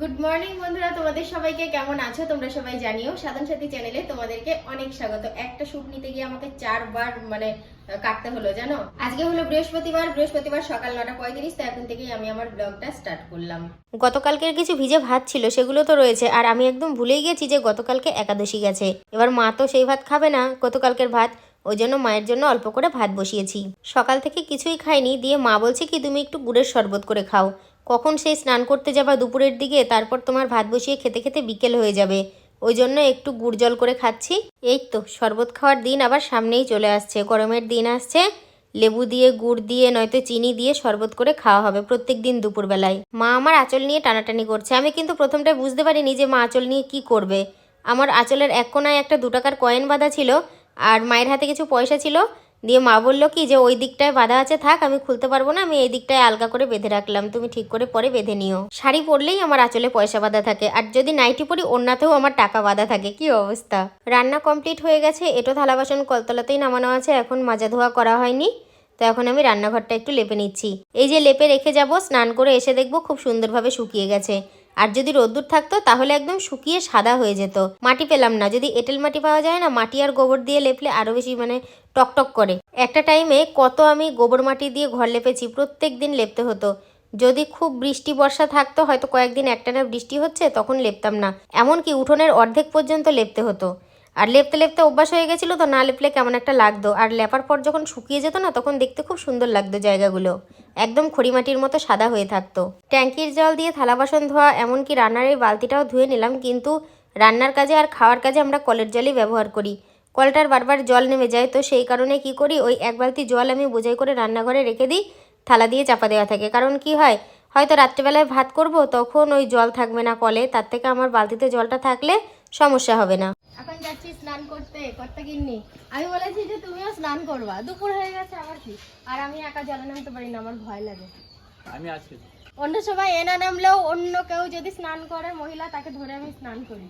Good morning বন্ধুরা। তোমাদের সবাইকে কেমন আছো? তোমরা সবাই জানিও, সাধন সাথী চ্যানেলে তোমাদেরকে অনেক স্বাগত। একটা শুট নিতে গিয়ে আমাকে চারবার মানে কাটতে হলো, জানো? আজকে হলো বৃহস্পতিবার। বৃহস্পতিবার সকাল নটা পঁয়ত্রিশ তো এখন থেকেই আমি আমার ব্লগটা স্টার্ট করলাম। গতকালকের কিছু ভিজে ভাত ছিল, সেগুলো তো রয়েছে। আর আমি একদম ভুলেই গেছি যে গতকালকে একাদশী গেছে। এবার মা তো সেই ভাত খাবে না, গতকালকের ভাত। ওই জন্য মায়ের জন্য অল্প করে ভাত বসিয়েছি। সকাল থেকে কিছুই খাইনি, দিয়ে মা বলছে কি, তুমি একটু গুড়ের শরবত করে খাও। কখন সেই স্নান করতে যাবা দুপুরের দিকে, তারপর তোমার ভাত বসিয়ে খেতে খেতে বিকেল হয়ে যাবে। ওই জন্য একটু গুড় জল করে খাচ্ছি। এই তো, শরবত খাওয়ার দিন আবার সামনেই চলে আসছে। গরমের দিন আসছে। লেবু দিয়ে, গুড় দিয়ে, নয়তো চিনি দিয়ে শরবত করে খাওয়া হবে প্রত্যেক দিন দুপুরবেলায়। মা আমার আঁচল নিয়ে টানাটানি করছে। আমি কিন্তু প্রথমটা বুঝতে পারিনি যে মা আঁচল নিয়ে কি করবে। আমার আঁচলের এক কোনায় একটা দু টাকার কয়েন বাঁধা ছিল, আর মায়ের হাতে কিছু পয়সা ছিল। দিয়ে মা বলল কি যে ওই দিকটায় বাঁধা আছে, থাক, আমি খুলতে পারব না, আমি এই দিকটায় আলগা করে বেঁধে রাখলাম, তুমি ঠিক করে পরে বেঁধে নিও। শাড়ি পরলেই আমার আঁচলে পয়সা বাঁধা থাকে, আর যদি নাইটি পরি ওড়নাতেও আমার টাকা বাঁধা থাকে, কি অবস্থা? রান্না কমপ্লিট হয়ে গেছে, এটো থালা বাসন কলতলাতেই নামানো আছে, এখন মাজা ধোয়া করা হয়নি, তো এখন আমি রান্নাঘরটা একটু লেপে নিচ্ছি। এই যে লেপে রেখে যাব, স্নান করে এসে দেখব খুব সুন্দরভাবে শুকিয়ে গেছে। আর যদি রোদ্দুর থাকতো, তাহলে একদম শুকিয়ে সাদা হয়ে যেত। মাটি পেলাম না। যদি এঁটেল মাটি পাওয়া যায় না, মাটি আর গোবর দিয়ে লেপলে আরও বেশি মানে টকটক করে। একটা টাইমে কত আমি গোবর মাটি দিয়ে ঘর লেপেছি, প্রত্যেক দিন লেপতে হতো। যদি খুব বৃষ্টি, বর্ষা থাকতো, হয়তো কয়েকদিন একটানা বৃষ্টি হচ্ছে, তখন লেপতাম না। এমনকি উঠোনের অর্ধেক পর্যন্ত লেপতে হতো। আর লেপতে লেপতে অভ্যাস হয়ে গেছিল তো না লেপলে কেমন একটা লাগতো। আর লেপার পর যখন শুকিয়ে যেত না, তখন দেখতে খুব সুন্দর লাগতো জায়গাগুলো। একদম খড়িমাটির মতো সাদা হয়ে থাকতো। ট্যাঙ্কির জল দিয়ে থালা বাসন ধোয়া, এমনকি রান্নার এই বালতিটাও ধুয়ে নিলাম, কিন্তু রান্নার কাজে আর খাওয়ার কাজে আমরা কলের জলই ব্যবহার করি। কলটার বারবার জল নেমে যায়, তো সেই কারণে কি করি, ওই এক বালতি জল আমি বোঝাই করে রান্নাঘরে রেখে দিই, থালা দিয়ে চাপা দেওয়া থাকে। কারণ কি হয়, হয়তো রাত্রেবেলায় ভাত করব, তখন ওই জল থাকবে না কলে, তার থেকে আমার বালতিতে জলটা থাকলে সমস্যা হবে না। এখন যাচ্ছি স্নান করতে করতে কিননি আমি বলেছি যে তুমিও স্নান করবা। দুপুর হয়ে গেছে আবার কি? আর আমি একা জলে নামতে পারি না আমার ভয় লাগে। আমি আজকে অন্য সময় এনা নামলেও অন্য কেউ যদি স্নান করে মহিলা তাকে ধরে আমি স্নান করি।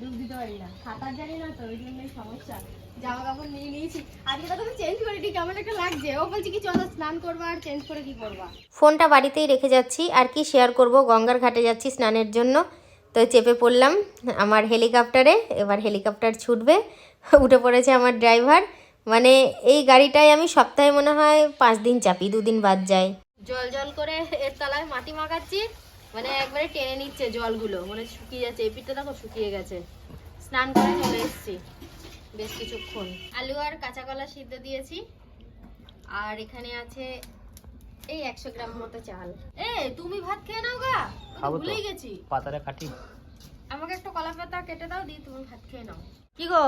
ডুব দিতে পারি না। সাঁতার জানি না তো ওই জন্যই সমস্যা। জামা কাপড় নিয়ে নিয়েছি। আজকে তো তুমি চেঞ্জ করে দিই কেমন একটা লাগছে। ও বলছি কি চলো স্নান করবা আর চেঞ্জ করে কি করবা? ফোনটা বাড়িতেই রেখে যাচ্ছি আর কি শেয়ার করব? গঙ্গার ঘাটে যাচ্ছি স্নানের জন্য। তো চেপে পড়লাম আমার হেলিকপ্টারে, এবার হেলিকপ্টার ছুটবে, উঠে পড়েছে আমার ড্রাইভার। মানে এই গাড়িটায় আমি সপ্তাহে মনে হয় পাঁচ দিন চাপি, দুদিন বাদ যায়। জল জল করে এর তলায় মাটি মাখাচ্ছি মানে একবারে টেনে নিচ্ছে জলগুলো মানে শুকিয়ে যাচ্ছে এই দেখো শুকিয়ে গেছে। স্নান করে চলে এসেছি, বেশ কিছুক্ষণ। আলু আর কাঁচা কলা সিদ্ধ দিয়েছি, আর এখানে আছে এই একশো গ্রাম মতো চাল। এ তুমি ভাত খেয়ে নাও গা। আমি খাব ভুলেই গেছি। পাতাটা কাটি। আমাকে একটা কলা পাতা কেটে দাও দিয়ে তুমি ভাত খেয়ে নাও। কি গো?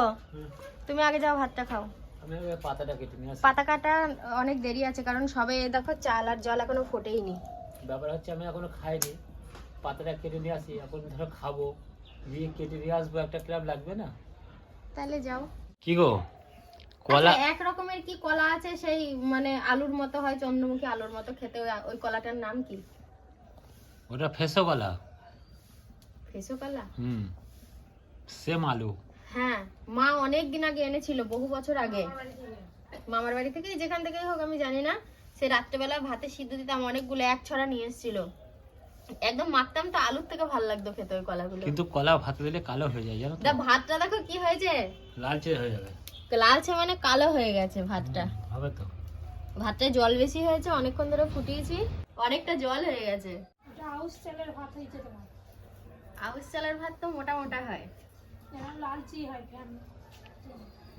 তুমি আগে যাও ভাতটা খাও। আমি পাতাটা কেটে নিয়ে পাতা কাটা অনেক দেরি আছে কারণ সবে দেখো চাল আর জল এখনও ফোটেইনি ব্যাপার হচ্ছে আমি এখনও খাইনি। পাতাটা কেটে নিয়ে আসি এখন ধরো খাব। দিয়ে কেটে নিয়ে আসব একটা ক্লাব লাগবে না? তাহলে যাও। কি গো? কলা আচ্ছা, এক রকমের কি কলা আছে? সেই মানে আলুর মতো হয় চন্দ্রমুখী আলুর মতো খেতে ওই- কলাটার নাম কি? ওটা ফেসো কলা। ফেসো কলা? হুম সেম আলু। হ্যাঁ মা অনেক দিন আগে এনেছিল বহু বছর আগে। মামার বাড়ি থেকে যেখান থেকেই হোক আমি জানি না। সে রাত্রেবেলা ভাতে সিদ্ধ দিতাম অনেকগুলো এক ছড়া নিয়ে এসেছিল। একদম মাখতাম তো আলুর থেকে ভালো লাগতো খেতে ওই কলাগুলো। কিন্তু কলা ভাতে দিলে কালো হয়ে যায় জানো ভাতটা দেখো কি হয়েছে? লালচে হয়ে যাবে। লালচে মানে কালো হয়ে গেছে ভাতটা। হবে তো। ভাতটায় জল বেশি হয়েছে অনেকক্ষণ ধরে ফুটিয়েছি। অনেকটা জল হয়ে গেছে। আউশ চালের ভাত হয়েছে তোমার। আউশ চালের ভাত তো মোটা মোটা হয়। লালচি হয়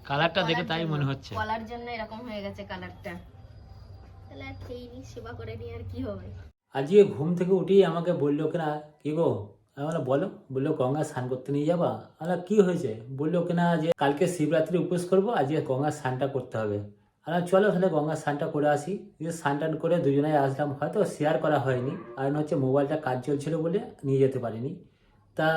কালারটা দেখে তাই মনে হচ্ছে। কলার জন্য এরকম হয়ে গেছে কালারটা। তাহলে আর খেয়ে নি সেবা করে নি আর কি হবে? আজকে ঘুম থেকে উঠেই আমাকে বলল কিনা কি গো? আমি বললাম, বলো। বলল গঙ্গা স্নান করতে নিয়ে যাবা? আমরা কি হয়েছে? বলল, কিনা যে কালকে শিবরাত্রি উপোস করব, আজকে গঙ্গা স্নানটা করতে হবে। আমরা চলো তাহলে গঙ্গা স্নানটা করে আসি। দিয়ে স্নান টান করে দুজনে আসলাম, হয়তো শেয়ার করা হয়নি। কারণ হচ্ছে মোবাইলটা কাজ চলছিল বলে নিয়ে যেতে পারিনি। তা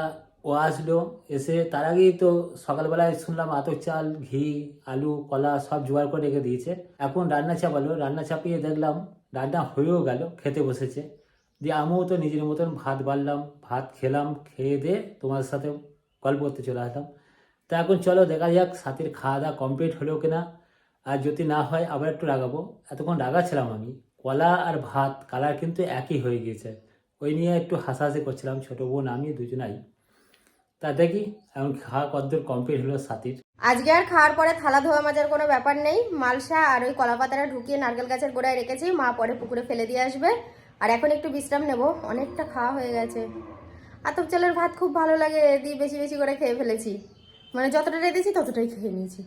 ও আসলো, এসে তার আগেই তো সকালবেলায় শুনলাম, আতর চাল, ঘি, আলু, কলা সব জোগাড় করে রেখে দিয়েছে। এখন রান্না চাপালো। রান্না চাপিয়ে দেখলাম, রান্না হয়েও গেল, খেতে বসেছে। দিয়ে আমিও তো নিজের মতন ভাত বাড়লাম, ভাত খেলাম, খেয়ে দিয়ে তোমার সাথে গল্প করতে চলে আসলাম। তা এখন চলো দেখা যাক সাথের খাওয়া দাওয়া কমপ্লিট হলো কিনা। আর যদি না হয় আবার একটু রাগাবো। এতক্ষণ রাগাচ্ছিলাম আমি। কলা আর ভাত কালার কিন্তু একই হয়ে গিয়েছে। ওই নিয়ে একটু হাসাহাসি করছিলাম, ছোটো বোন, আমি দুজনাই। তা দেখি এখন খাওয়া কদ্দূর কমপ্লিট হলো সাথীর। আজকে আর খাওয়ার পরে থালা ধোয়া মাজার কোনো ব্যাপার নেই। মালসা আর ওই কলা পাতাটা ঢুকিয়ে নারকেল গাছের গোড়ায় রেখেছি। মা পরে পুকুরে ফেলে দিয়ে আসবে। আর এখন একটু বিশ্রাম নেব। অনেকটা খাওয়া হয়ে গেছে। আতপ চালের ভাত খুব ভালো লাগে দিয়ে বেশি বেশি করে খেয়ে ফেলেছি। মানে যতটা রেঁধেছি ততটাই খেয়ে নিয়েছি।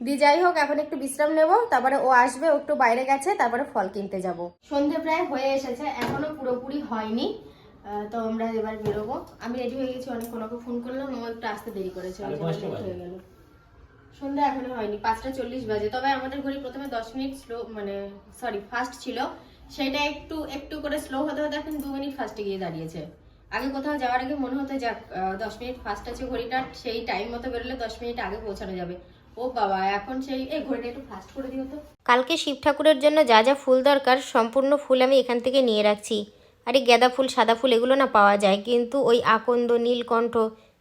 দিয়ে যাই হোক এখন একটু বিশ্রাম নেব তারপরে ও আসবে ও একটু বাইরে গেছে তারপরে ফল কিনতে যাব। সন্ধে প্রায় হয়ে এসেছে এখনও পুরোপুরি হয়নি। আহ, তো আমরা এবার বেরোবো। আমি রেডি হয়ে গেছি অনেক ওনাকে ফোন করলাম ও একটু আসতে দেরি করেছে হয়ে। গেল। সন্ধ্যা এখনও হয়নি পাঁচটা চল্লিশ বাজে তবে আমাদের ঘড়ি প্রথমে দশ মিনিট স্লো মানে সরি ফাস্ট ছিল। সেটা একটু একটু করে স্লো হতে হতে এখন দু মিনিট ফাস্টে গিয়ে দাঁড়িয়েছে। আগে কোথাও যাওয়ার আগে মনে হতো, যাক দশ মিনিট ফার্স্ট আছে ঘড়িটা, সেই টাইম মতো বেরোলে দশ মিনিট আগে পৌঁছানো যাবে। ও বাবা, এখন সেই, এই ঘড়িটা একটু ফাস্ট করে দিও তো। কালকে শিব ঠাকুরের জন্য যা যা ফুল দরকার, সম্পূর্ণ ফুল আমি এখান থেকে নিয়ে রাখছি। আর এই গাঁদা ফুল, সাদা ফুল, এগুলো না পাওয়া যায়। কিন্তু ওই আকন্দ, নীলকণ্ঠ,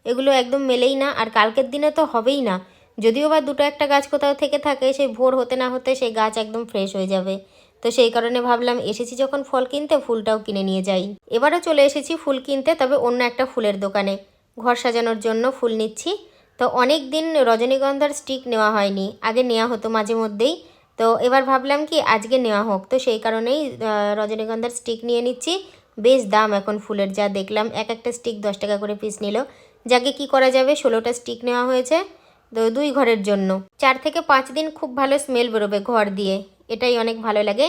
এগুলো একদম মেলেই না। আর কালকের দিনে তো হবেই না। যদিও বা দুটো একটা গাছ কোথাও থেকে থাকে, সেই ভোর হতে না হতে সেই গাছ একদম ফ্রেশ হয়ে যাবে। তো সেই কারণে ভাবলাম এসেছি যখন ফল কিনতে, ফুলটাও কিনে নিয়ে যাই। এবারও চলে এসেছি ফুল কিনতে, তবে অন্য একটা ফুলের দোকানে। ঘর সাজানোর জন্য ফুল নিচ্ছি। তো অনেক দিন রজনীগন্ধার স্টিক নেওয়া হয়নি। আগে নেওয়া হতো মাঝে মধ্যেই। তো এবার ভাবলাম কি, আজকে নেওয়া হোক। তো সেই কারণেই রজনীগন্ধার স্টিক নিয়ে নিচ্ছি। বেশ দাম এখন ফুলের, যা দেখলাম এক একটা স্টিক দশ টাকা করে পিস নিল। যাকে কি করা যাবে, ষোলোটা স্টিক নেওয়া হয়েছে। তো দুই ঘরের জন্য। চার থেকে পাঁচ দিন খুব ভালো স্মেল বেরোবে ঘর দিয়ে। এটাই অনেক ভালো লাগে।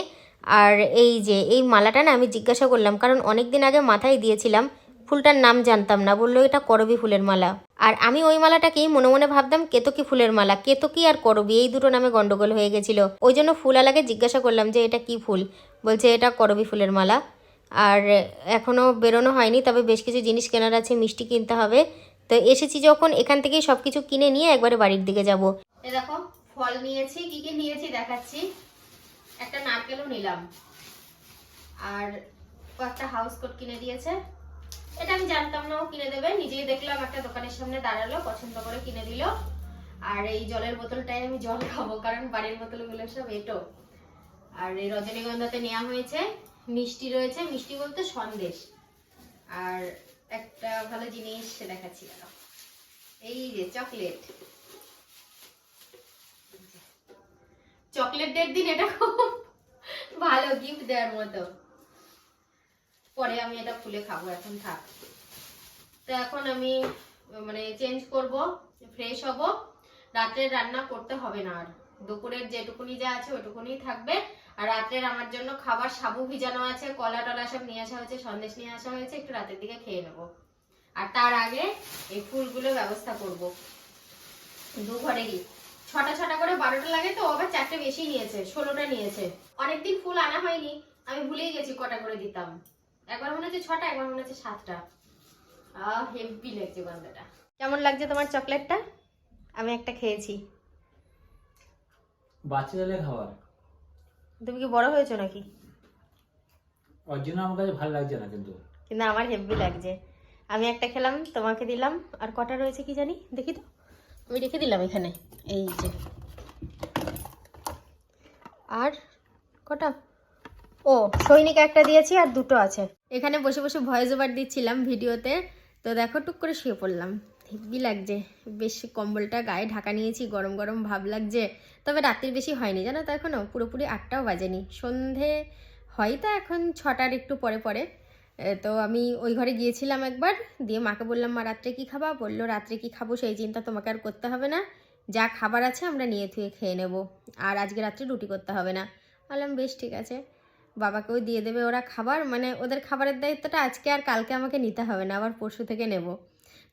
আর এই যে, এই মালাটা না আমি জিজ্ঞাসা করলাম, কারণ অনেক দিন আগে মাথায় দিয়েছিলাম, ফুলটার নাম জানতাম না, বলল এটা করবি ফুলের মালা। আর আমি ওই মালাটাকেই মনে মনে ভাবতাম, কেতকি ফুলের মালা, কেতকি আর করবি, এই দুটো নামে গন্ডগোল হয়ে গেছিল। ওই জন্য ফুলালাকে জিজ্ঞাসা করলাম যে, এটা কি ফুল? বলছে, এটা করবি ফুলের মালা। আর এখনও বেরোনো হয়নি, তবে বেশ কিছু জিনিস কেনার আছে, মিষ্টি কিনতে হবে। তো এসেছি যখন, এখান থেকেই সব কিছু কিনে নিয়ে একবারে বাড়ির দিকে যাব। দেখো, ফল নিয়েছি, কি কি নিয়েছি দেখাচ্ছি। একটা নারকেলও নিলাম। আর কয়েকটা হাউস কোট কিনে দিয়েছে। এটা আমি জানতাম না, ও কিনে দেবে। নিজেই দেখলাম, একটা দোকানের সামনে দাঁড়াল, পছন্দ করে কিনে দিল। আর এই জলের বোতলটাই আমি জল খাব, কারণ বাড়ির বোতলগুলো সব এটো। আর এই রজনীগন্ধাতে নেওয়া হয়েছে, মিষ্টি রয়েছে। মিষ্টি বলতে সন্দেশ। আর একটা ভালো জিনিস দেখাচ্ছি। এই যে চকলেট। চকলেটের দিন এটা খুব ভালো গিফট দেওয়ার মতো। পরে আমি এটা খুলে খাব, এখন থাক। তো এখন আমি মানে চেঞ্জ করব ফ্রেশ হব। রাত্রে রান্না করতে হবে না আর। দুপুরের যেটুকুনি যা আছে ওইটুকুনি থাকবে। আর রাত্রের আমার জন্য খাবার সাবু ভিজানো আছে, কলা টলা সব নিয়ে আসা হয়েছে, সন্দেশ নিয়ে আসা হয়েছে, একটু রাতের দিকে খেয়ে নেব। আর তার আগে এই ফুলগুলো ব্যবস্থা করব। দু ঘরেরই ছটা ছটা করে বারোটা লাগে তো আবার চারটে বেশি নিয়েছে ষোলোটা নিয়েছে। অনেকদিন ফুল আনা হয়নি আমি ভুলেই গেছি কটা করে দিতাম। একবার মনে হচ্ছে ছটা একবার মনে হচ্ছে সাতটা। হেভি লাগছে গন্ধটা। কেমন লাগছে তোমার চকলেটটা? আমি একটা খেয়েছি। বাচ্চাদের খাবার। তুমি কি বড় হয়েছো নাকি? ওর জন্য আমার কাছে ভালো লাগছে না কিন্তু। কিন্তু আমার হেভি লাগছে। আমি একটা খেলাম তোমাকে দিলাম আর কটা রয়েছে কি জানি? দেখি তো। আমি রেখে দিলাম এখানে, এই যে। আর কটা? ও, সৈনিক একটা দিয়েছি আর দুটো আছে। এখানে বসে বসে ভয়েস ওভার দিচ্ছিলাম ভিডিওতে, তো দেখো টুক করে শুয়ে পড়লাম। হেভি লাগছে, বেশ কম্বলটা গায়ে ঢাকা নিয়েছি, গরম গরম ভাব লাগছে। তবে রাত্রির বেশি হয়নি, জানো তো এখনও পুরোপুরি আটটাও বাজেনি। সন্ধে হয় তো এখন ছটার একটু পরে পরে। তো আমি ওই ঘরে গিয়েছিলাম একবার, দিয়ে মাকে বললাম, মা, রাত্রে কি খাবা? বলল, রাত্রে কি খাব সেই চিন্তা তোমাকে আর করতে হবে না। যা খাবার আছে আমরা নিয়ে থুয়ে খেয়ে নেব। আর আজকে রাত্রে রুটি করতে হবে না। বললাম, বেশ ঠিক আছে। বাবাকেও দিয়ে দেবে ওরা খাবার মানে ওদের খাবারের দায়িত্বটা আজকে আর কালকে আমাকে নিতে হবে না, আবার পরশু থেকে নেব।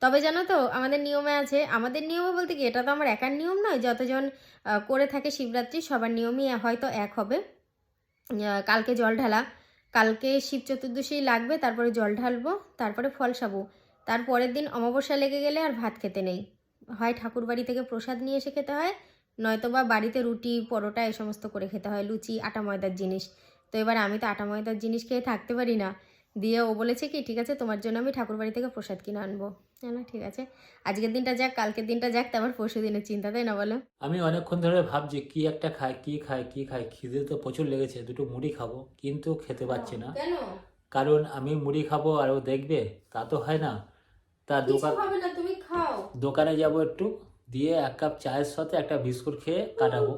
তবে জানো তো, আমাদের নিয়মে আছে, আমাদের নিয়মে বলতে কি, এটা তো আমার একার নিয়ম নয়, যতজন করে থাকে শিবরাত্রি সবার নিয়মই হয়তো এক হবে। কালকে জল ঢালা কালকে শিব চতুর্দশী লাগবে, তারপরে জল ঢালবো, তারপরে ফল সাবো। তারপরের দিন অমাবস্যা লেগে গেলে আর ভাত খেতে নেই। হয় ঠাকুর বাড়ি থেকে প্রসাদ নিয়ে এসে খেতে হয়, নয়তো বা বাড়িতে রুটি, পরোটা এ সমস্ত করে খেতে হয়, লুচি, আটা ময়দার জিনিস। তো এবার আমি তো আটা ময়দার জিনিস খেয়ে থাকতে পারি না। দিয়ে ও বলেছে কি ঠিক আছে তোমার জন্য আমি ঠাকুর বাড়ি থেকে প্রসাদ কিনে আনব। না ঠিক আছে। আজকের দিনটা যাক কালকের দিনটা যাক তারপর পরশু দিনের চিন্তা তাই না বলো? আমি অনেকক্ষণ ধরে ভাবছি কি একটা খাই কি খাই কি খাই খিদে তো প্রচুর লেগেছে দুটো মুড়ি খাব কিন্তু খেতে পারছি না। কেন? কারণ আমি মুড়ি খাব আর ও দেখবে তা তো হয় না। তা দোকান হবে না তুমি খাও। দোকানে যাব একটু দিয়ে এক কাপ চায়ের সাথে একটা বিস্কুট খেয়ে কাটাবো।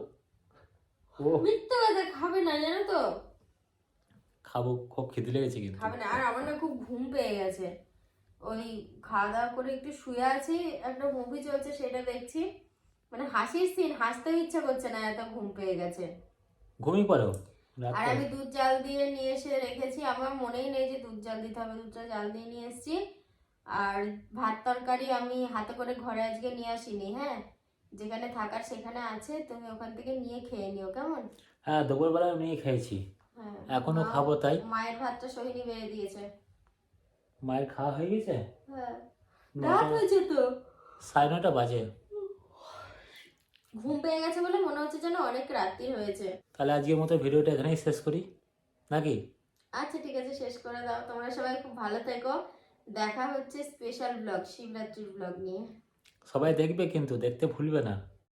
ও মিথ্যে কথা খাবে না জানো তো। খাব খুব খিদে লেগেছে কিন্তু। খাবে না আর আমার না খুব ঘুম পেয়ে গেছে। ওই খাওয়া দাওয়া করে একটু শুয়ে আছি একটা মুভি চলছে সেটা দেখছি। মানে হাসির সিন হাসতেও ইচ্ছা করছে না এত ঘুম পেয়ে গেছে। ঘুমিয়ে পড়ো আর আমি দুধ জাল দিয়ে নিয়ে এসে রেখেছি আমার মনেই নেই যে দুধ জাল দিতে হবে দুধটা জাল দিয়ে নিয়ে এসেছি। আর ভাত তরকারি আমি হাতে করে ঘরে আজকে নিয়ে আসিনি হ্যাঁ? যেখানে থাকার সেখানে আছে তুমি ওখান থেকে নিয়ে খেয়ে নিও কেমন? হ্যাঁ দুপুরবেলা নিয়ে খেয়েছি। এখনও মা- খাব তাই? মায়ের ভাতটা সোহিনী বেড়ে দিয়েছে। মায়ের খাওয়া হয়ে গেছে? হ্যাঁ। রাত হয়েছে তো। সাড়ে নটা বাজে। ঘুম পেয়ে গেছে বলে মনে হচ্ছে যেন অনেক রাত্রি হয়েছে। তাহলে আজকের মতো ভিডিওটা এখানেই শেষ করি। নাকি? আচ্ছা ঠিক আছে শেষ করে দাও। তোমরা সবাই খুব ভালো থেকো। দেখা হচ্ছে স্পেশাল ব্লগ শিবরাত্রির ব্লগ নিয়ে। সবাই দেখবে কিন্তু দেখতে ভুলবে না।